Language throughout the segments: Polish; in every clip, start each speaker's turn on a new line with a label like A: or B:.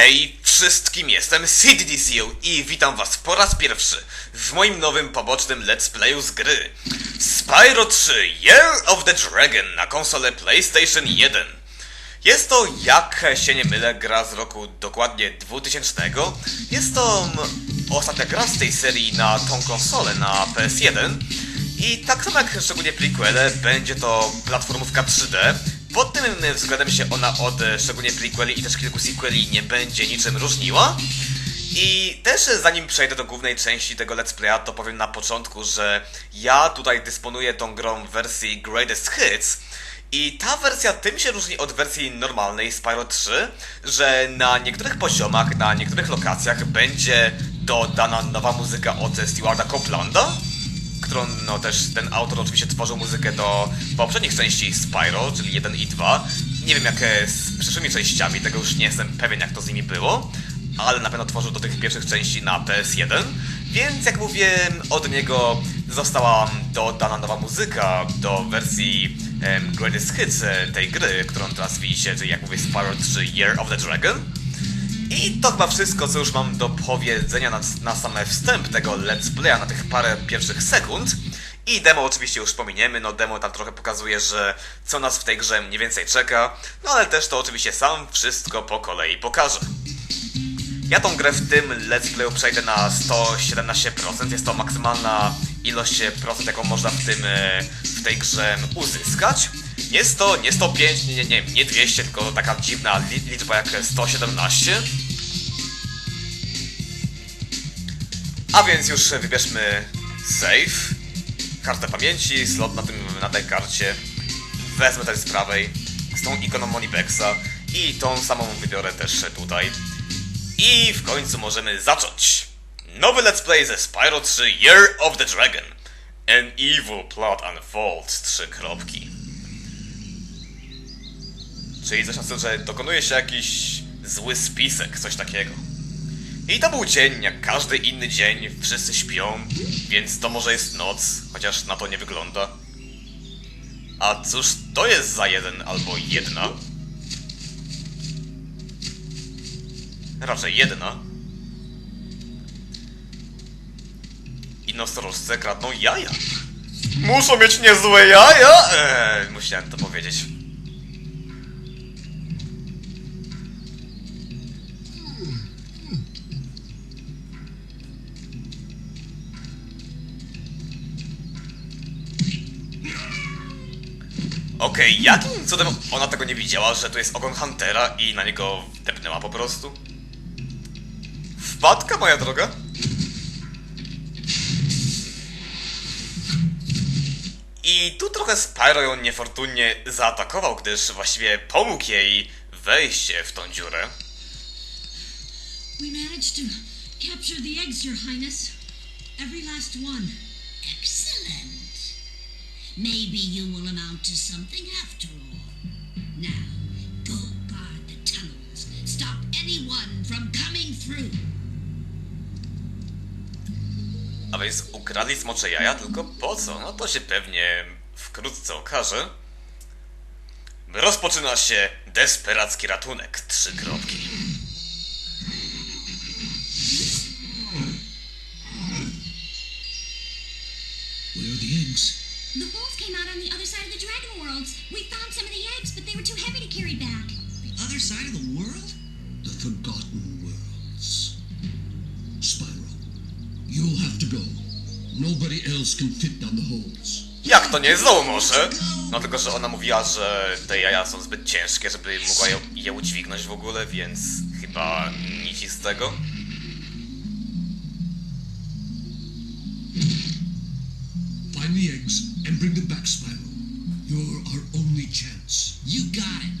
A: Hej wszystkim, jestem CDDCU i witam was po raz pierwszy w moim nowym pobocznym let's playu z gry Spyro 3 Year of the Dragon na konsolę PlayStation 1. Jest to, jak się nie mylę, gra z roku dokładnie 2000. Jest to mm, ostatnia gra z tej serii na tą konsolę, na PS1. I tak samo jak szczególnie prequele, będzie to platformówka 3D. Pod tym względem się ona od e, szczególnie prequeli i też kilku sequeli nie będzie niczym różniła. I też e, zanim przejdę do głównej części tego let's playa, to powiem na początku, że ja tutaj dysponuję tą grą w wersji Greatest Hits. I ta wersja tym się różni od wersji normalnej Spyro 3, że na niektórych poziomach, na niektórych lokacjach będzie dodana nowa muzyka od Stewarda Coplanda, którą no też ten autor oczywiście tworzył muzykę do poprzednich części Spyro, czyli 1 i 2. Nie wiem jak e, z przyszłymi częściami, tego już nie jestem pewien jak to z nimi było, ale na pewno tworzył do tych pierwszych części na PS1, więc jak mówię, od niego została dodana nowa muzyka do wersji Greatest Hits tej gry, którą teraz widzicie, czyli jak mówię Spyro 3 Year of the Dragon. I to chyba wszystko, co już mam do powiedzenia na, na same wstęp tego let's playa, na tych parę pierwszych sekund. I demo oczywiście już pominiemy, no demo tam trochę pokazuje, że co nas w tej grze mniej więcej czeka, no ale też to oczywiście sam wszystko po kolei pokażę. Ja tą grę w tym let's playu przejdę na 117%, jest to maksymalna ilość procent, jaką można w tym, e, w tej grze uzyskać. Jest to nie 105, nie, nie, nie, nie 200, tylko taka dziwna li- liczba jak 117. A więc już wybierzmy save, kartę pamięci, slot na, tym, na tej karcie. Wezmę też z prawej, z tą ikoną Monibexa i tą samą wybiorę też tutaj. I w końcu możemy zacząć! Nowy let's play ze Spyro 3 Year of the Dragon. An evil plot unfolds. Trzy kropki. Czyli na stylu, że dokonuje się jakiś zły spisek, coś takiego. I to był dzień, jak każdy inny dzień, wszyscy śpią, więc to może jest noc, chociaż na to nie wygląda. A cóż to jest za jeden albo jedna? Raczej jedna. I nosorożce kradną jaja. Muszą mieć niezłe jaja! Eee, musiałem to powiedzieć. Okej, jakim cudem ona tego nie widziała, że tu jest ogon Huntera i na niego wdepnęła po prostu? Wpadka, moja droga? I tu trochę Spyro ją niefortunnie zaatakował, gdyż właściwie pomógł jej wejść w tą dziurę.
B: We managed to capture the eggs, Your Highness. Every last one.
C: Excellent. Maybe you will amount to something after all. Now, go guard the tunnels. Stop anyone from coming through.
A: A więc ukradli smocze jaja, tylko po co? No to się pewnie wkrótce okaże. Rozpoczyna się desperacki ratunek. Trzy kropki.
D: The
B: wolves came out on the other side of the dragon worlds. We found some of the eggs, but they were too heavy to carry back.
D: The other side of the world? The Forgotten Worlds. Spyro, you'll have to go. Nobody else can fit down the holes.
A: Jak to nie znowu może? No tylko, że ona mówiła, że te jaja są zbyt ciężkie, żeby mogła je, je udźwignąć w ogóle, więc chyba nic z tego.
D: Find the eggs and bring them back, Spyro. You're our only chance.
C: You got it.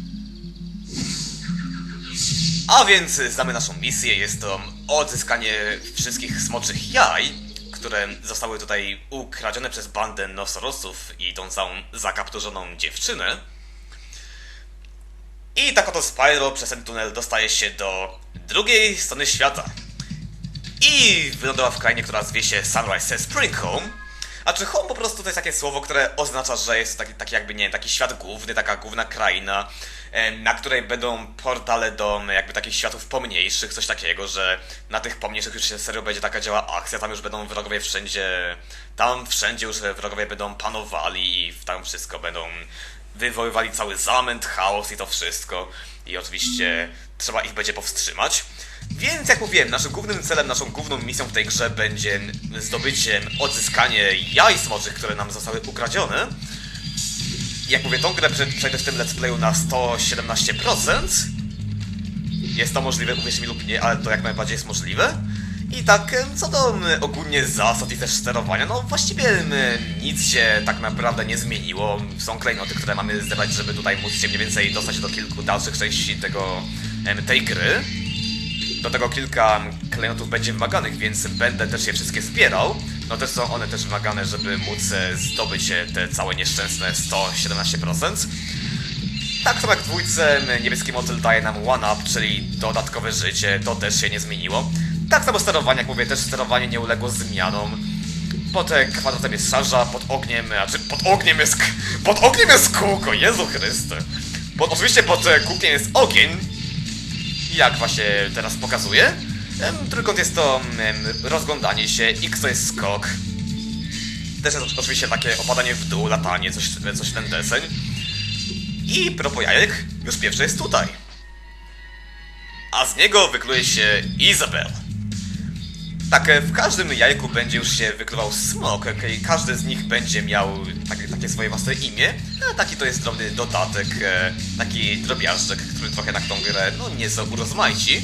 A: A więc znamy naszą misję, jest to odzyskanie wszystkich smoczych jaj, które zostały tutaj ukradzione przez bandę nosorosów i tą całą zakapturzoną dziewczynę. I tak oto Spyro przez ten tunel dostaje się do drugiej strony świata. I wylądował w krainie, która zwie się Sunrise Spring Home. A czy home po prostu to jest takie słowo, które oznacza, że jest taki, taki jakby, nie wiem, taki świat główny, taka główna kraina, na której będą portale do jakby takich światów pomniejszych, coś takiego, że na tych pomniejszych już się serio będzie taka działa akcja, tam już będą wrogowie wszędzie, tam wszędzie już wrogowie będą panowali i tam wszystko będą wywoływali cały zamęt, chaos i to wszystko. I oczywiście trzeba ich będzie powstrzymać. Więc jak mówiłem, naszym głównym celem, naszą główną misją w tej grze będzie zdobycie, odzyskanie jaj smoczych, które nam zostały ukradzione. Jak mówię, tą grę prze- przejdę w tym let's playu na 117%. Jest to możliwe, uwierz mi lub nie, ale to jak najbardziej jest możliwe. I tak, co do ogólnie zasad i też sterowania, no właściwie nic się tak naprawdę nie zmieniło. Są klejnoty, które mamy zebrać, żeby tutaj móc się mniej więcej dostać do kilku dalszych części tego, tej gry. Do tego kilka klejnotów będzie wymaganych, więc będę też je wszystkie zbierał. No też są one też wymagane, żeby móc e, zdobyć e, te całe nieszczęsne 117%. Tak samo jak w dwójce niebieski motyl daje nam one-up, czyli dodatkowe życie, to też się nie zmieniło. Tak samo sterowanie, jak mówię, też sterowanie nie uległo zmianom. Pod e, kwadratem jest szarża, pod ogniem, znaczy pod ogniem jest, pod ogniem jest kółko, Jezu Chryste. Pod, oczywiście pod kółkiem jest ogień, jak właśnie teraz pokazuję. Trójkąt jest to rozglądanie się, X to jest skok. Też jest oczywiście takie opadanie w dół, latanie, coś, coś ten deseń. I propos jajek, już pierwszy jest tutaj. A z niego wykluje się Izabel. Tak, e, w każdym jajku będzie już się wykluwał smok, e, i każdy z nich będzie miał takie, takie swoje własne imię, a taki to jest drobny dodatek, e, taki drobiażdżek, który trochę na tą grę, no nieco urozmaici.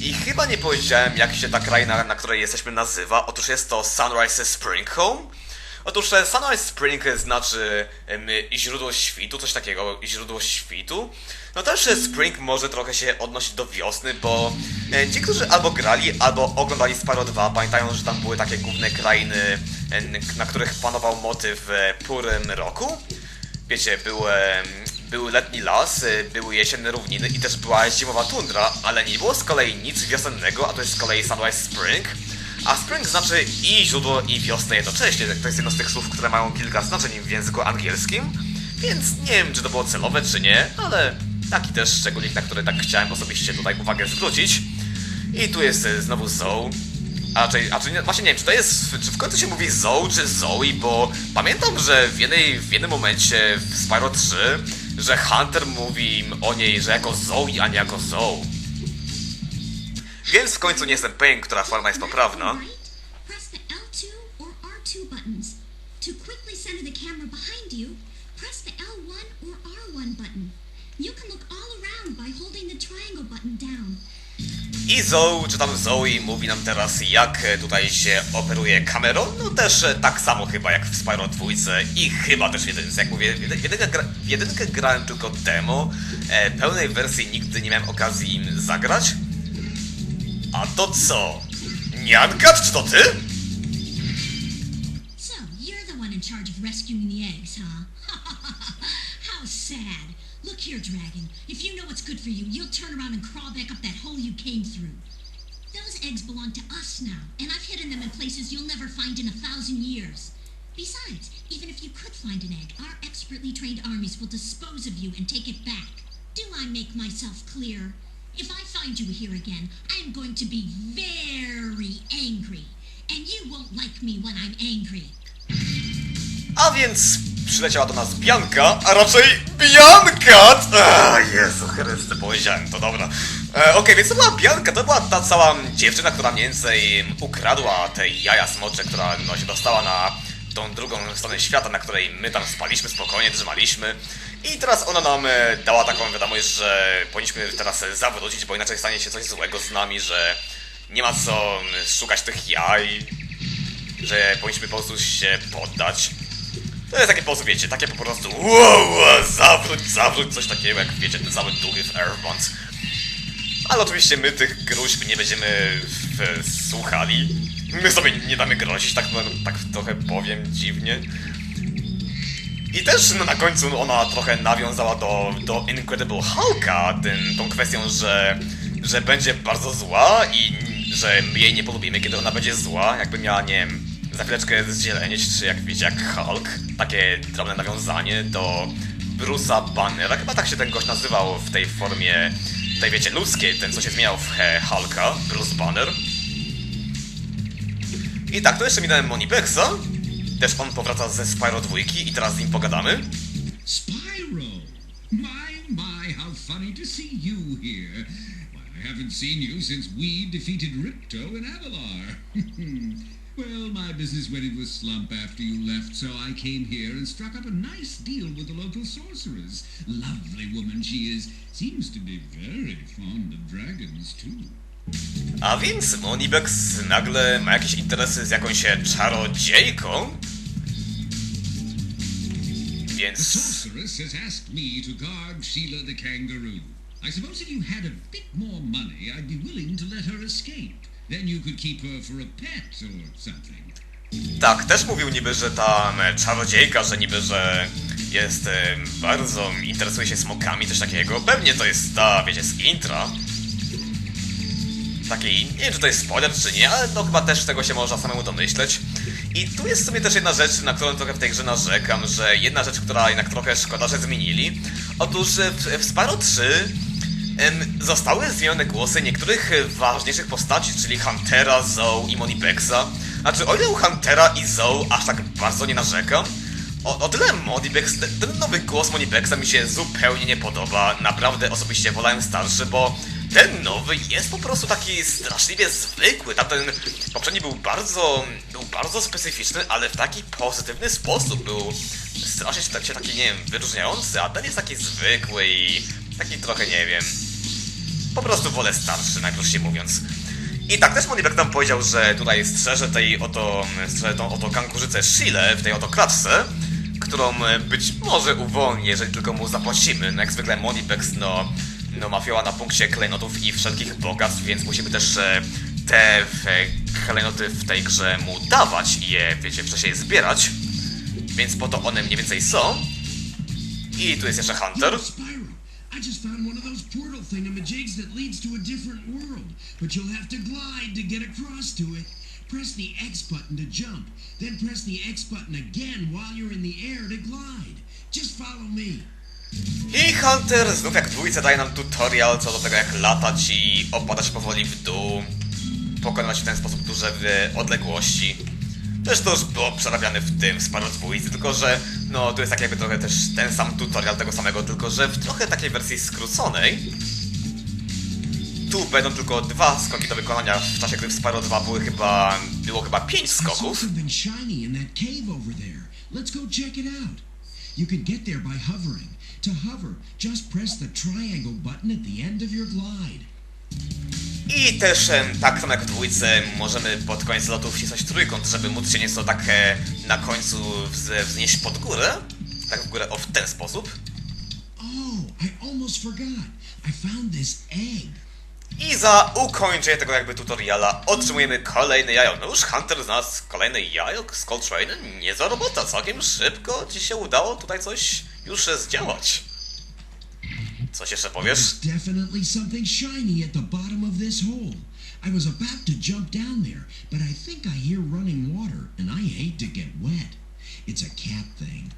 A: I chyba nie powiedziałem, jak się ta kraina, na której jesteśmy, nazywa. Otóż jest to Sunrise Spring Home. Otóż e, Sunrise Spring znaczy em, źródło świtu, coś takiego, źródło świtu. No też e, Spring może trochę się odnosić do wiosny, bo e, ci, którzy albo grali, albo oglądali Spyro 2, pamiętają, że tam były takie główne krainy, e, na których panował motyw e, Purym roku. Wiecie, był, em, był letni las, były jesienne równiny i też była zimowa tundra, ale nie było z kolei nic wiosennego, a to jest z kolei Sunrise Spring. A spring znaczy i źródło, i wiosnę jednocześnie. To jest jedno z tych słów, które mają kilka znaczeń w języku angielskim. Więc nie wiem, czy to było celowe, czy nie, ale taki też szczególnik, na który tak chciałem osobiście tutaj uwagę zwrócić. I tu jest y, znowu Zoe. A raczej, a nie, właśnie nie wiem, czy to jest, czy w końcu się mówi Zoe czy Zoe, bo pamiętam, że w, jednej, w jednym momencie w Spyro 3, że Hunter mówi o niej, że jako Zoe, a nie jako Zoe. Więc w końcu nie jestem pewien, która forma jest poprawna.
B: Right? Press the L2 or R2 buttons. To quickly center the camera behind you, press the L1 or R1 button. You can look all around by holding the triangle button down.
A: I Zoe, czy tam Zoe mówi nam teraz, jak e, tutaj się operuje kamerą. No też e, tak samo chyba jak w Spyro 2 i chyba też w jedynce. Jak mówię, w jedy- w jedynkę, gra, w jedynkę grałem tylko demo, e, pełnej wersji nigdy nie miałem okazji im zagrać. A to co? Niankat, czy to ty?
B: So, you're the one in charge of rescuing the eggs, huh? How sad. Look here, Dragon. If you know what's good for you, you'll turn around and crawl back up that hole you came through. Those eggs belong to us now, and I've hidden them in places you'll never find in a thousand years. Besides, even if you could find an egg, our expertly trained armies will dispose of you and take it back. Do I make myself clear? If I find you here again, I am going to be very angry. And you won't like me when I'm angry.
A: A więc przyleciała do nas Bianka, a raczej Bianka! A, Jezu Chryste, powiedziałem to, dobra. E, Okej, więc to była Bianka, to była ta cała dziewczyna, która mniej więcej ukradła te jaja smocze, która no, się dostała na tą drugą stronę świata, na której my tam spaliśmy spokojnie, trzymaliśmy. I teraz ona nam e, dała taką wiadomość, że powinniśmy teraz zawrócić, bo inaczej stanie się coś złego z nami, że nie ma co szukać tych jaj, że powinniśmy po prostu się poddać. To jest takie po prostu, wiecie, takie po prostu wow, zawróć, zawróć, coś takiego jak, wiecie, te całe duchy w Earthbound. Ale oczywiście my tych gruźb nie będziemy w, słuchali. My sobie nie damy grozić, tak, tak trochę powiem dziwnie. I też no, na końcu ona trochę nawiązała do, do Incredible Hulka, tym, tą kwestią, że, że będzie bardzo zła i że my jej nie polubimy, kiedy ona będzie zła, jakby miała, nie wiem, za chwileczkę zzielenieć, czy jak wiecie, jak Hulk. Takie drobne nawiązanie do Bruce'a Bannera. Chyba tak się ten gość nazywał w tej formie, tej wiecie, ludzkiej, ten co się zmieniał w Hulka, Bruce Banner. I tak, to jeszcze minąłem Monipexa. Też on powraca ze Spyro 2 i teraz z nim pogadamy.
E: Spyro! My, my, how funny to see you here. I haven't seen you since we defeated Ricto and Avalar. well, my business went into a slump after you left, so I came here and struck up a nice deal with the local sorceress. Lovely woman she is. Seems to be very fond of dragons, too.
A: A więc Monibex nagle ma jakieś interesy z jakąś czarodziejką.
E: Kangaroo. I suppose if you had a bit more money, I'd be willing to let her escape. Then you could keep her for a pet or something.
A: Tak, też mówił niby, że ta czarodziejka, że niby, że jest bardzo, interesuje się smokami, coś takiego. Pewnie to jest ta, wiecie, z intra. Takiej, nie wiem czy to jest spoiler czy nie, ale no chyba też tego się można samemu domyśleć. I tu jest w sumie też jedna rzecz, na którą trochę w tej grze narzekam, że jedna rzecz, która jednak trochę szkoda, że zmienili. Otóż w, w Spyro 3 em, zostały zmienione głosy niektórych ważniejszych postaci, czyli Huntera, Zoe i Monipexa. Znaczy, o ile u Huntera i Zoe aż tak bardzo nie narzekam, o, o tyle Monipex, ten, nowy głos Monipexa mi się zupełnie nie podoba. Naprawdę osobiście wolałem starszy, bo ten nowy jest po prostu taki straszliwie zwykły. Tamten poprzedni był bardzo, był bardzo specyficzny, ale w taki pozytywny sposób. Był strasznie się, tak- taki, nie wiem, wyróżniający, a ten jest taki zwykły i taki trochę, nie wiem, po prostu wolę starszy, najprościej mówiąc. I tak też Monibek nam powiedział, że tutaj strzeże tej oto, strzeże tą oto kankurzycę Shile w tej oto klatce, którą być może uwolni, jeżeli tylko mu zapłacimy. No jak zwykle Monibex, no, no mafioła na punkcie klejnotów i wszelkich bogactw, więc musimy też e, te e, klejnoty w tej grze mu dawać i je, wiecie, wcześniej zbierać. Więc po to one mniej więcej są. I tu jest jeszcze Hunter.
F: Spyro, I. Press the X button to jump, then press the X button again while you're in the air to glide. Just follow me.
A: I Hunter znów jak dwójce daje nam tutorial co do tego jak latać i opadać powoli w dół, pokonywać w ten sposób duże odległości. Też to już było przerabiane w tym Spyro dwójce, tylko że no tu jest tak jakby trochę też ten sam tutorial tego samego, tylko że w trochę takiej wersji skróconej. Tu będą tylko dwa skoki do wykonania, w czasie gdy w Spyro 2 były chyba, było chyba pięć skoków.
F: Let's go check it out. You can get there by hovering. To hover, just press the triangle button at the end of your glide.
A: I też tak samo jak w dwójce możemy pod koniec lotu wcisnąć trójkąt, żeby móc się nieco tak e, na końcu wz- wznieść pod górę. Tak w górę, o w ten sposób.
F: Oh, I almost forgot. I found this egg.
A: I za ukończenie tego jakby tutoriala otrzymujemy kolejny jajo. No już Hunter znalazł kolejny jajo z Coltrane. Nie za robota, całkiem szybko ci się udało tutaj coś już zdziałać. Coś jeszcze powiesz?
F: Definitely something shiny at the bottom of this hole. I was about to jump down there, but I think I hear running water, and I hate to get wet. It's a cat thing.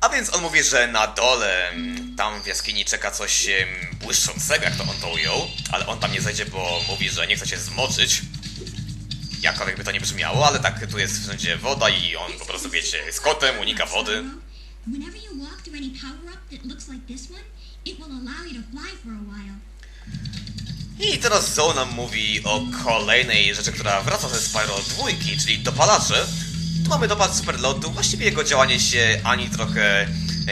A: A więc on mówi, że na dole, mm, tam w jaskini czeka coś błyszczącego, jak to on to ujął, ale on tam nie zejdzie, bo mówi, że nie chce się zmoczyć. Jakkolwiek by to nie brzmiało, ale tak, tu jest wszędzie woda i on po prostu, wiecie, jest kotem, unika wody. I teraz Zoe nam mówi o kolejnej rzeczy, która wraca ze Spyro 2, czyli dopalacze. Tu mamy dopad superlotu, właściwie jego działanie się ani trochę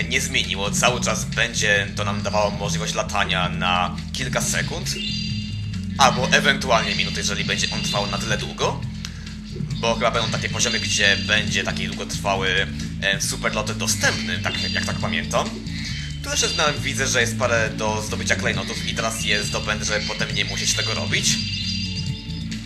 A: nie zmieniło. Cały czas będzie to nam dawało możliwość latania na kilka sekund. Albo ewentualnie minut, jeżeli będzie on trwał na tyle długo. Bo chyba będą takie poziomy, gdzie będzie taki długotrwały e, superlot dostępny, tak jak tak pamiętam. Tu jeszcze widzę, że jest parę do zdobycia klejnotów i teraz je zdobędę, żeby potem nie musieć tego robić.